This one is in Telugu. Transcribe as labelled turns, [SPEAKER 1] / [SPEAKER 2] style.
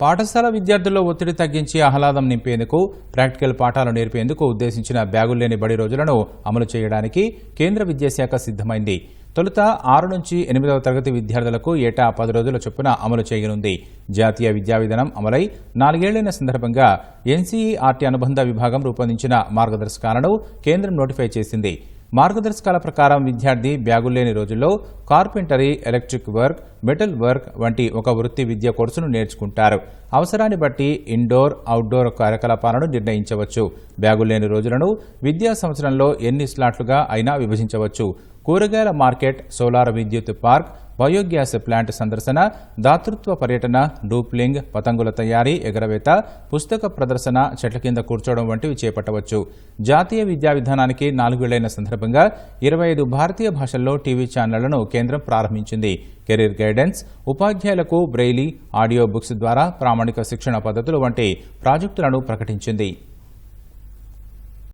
[SPEAKER 1] పాఠశాల విద్యార్థుల్లో ఒత్తిడి తగ్గించి ఆహ్లాదం నింపేందుకు ప్రాక్టికల్ పాఠాలు నేర్పేందుకు ఉద్దేశించిన బ్యాగుల్లేని బడి రోజులను అమలు చేయడానికి కేంద్ర విద్యాశాఖ సిద్ధమైంది. తొలుత ఆరు నుంచి ఎనిమిదవ తరగతి విద్యార్థులకు ఏటా పది రోజుల చొప్పున అమలు చేయనుంది. జాతీయ విద్యా విధానం అమలై నాలుగేళ్ళైన సందర్భంగా ఎన్సీఈఆర్టీ అనుబంధ విభాగం రూపొందించిన మార్గదర్శకాలను కేంద్రం నోటిఫై చేసింది. మార్గదర్శకాల ప్రకారం విద్యార్థి బ్యాగుల్లేని రోజుల్లో carpentry electric work metal work వంటి ఒక వృత్తి విద్య కోర్సును నేర్చుకుంటారు. అవసరాన్ని బట్టి ఇండోర్ అవుట్డోర్ కార్యకలాపాలను నిర్ణయించవచ్చు. బ్యాగుల్లేని రోజులను విద్యా సంవత్సరంలో ఎన్ని స్లాట్లుగా అయినా విభజించవచ్చు. కూరగాయల మార్కెట్ సోలార్ విద్యుత్ పార్క్ బయోగ్యాస్ ప్లాంట్ సందర్శన దాతృత్వ పర్యటన డూప్లింగ్ పతంగుల తయారీ ఎగరవేత పుస్తక ప్రదర్శన చెట్ల కింద కూర్చోవడం వంటివి చేపట్టవచ్చు. జాతీయ విద్యా విధానానికి నాలుగేళ్ళైన సందర్భంగా ఇరవై ఐదు భారతీయ భాషల్లో టీవీ ఛానళ్ళను కేంద్రం ప్రారంభించింది. కెరీర్ గైడెన్స్ ఉపాధ్యాయులకు బ్రెయిలీ ఆడియో బుక్స్ ద్వారా ప్రామాణిక శిక్షణ పద్ధతులు వంటి ప్రాజెక్టులను ప్రకటించింది.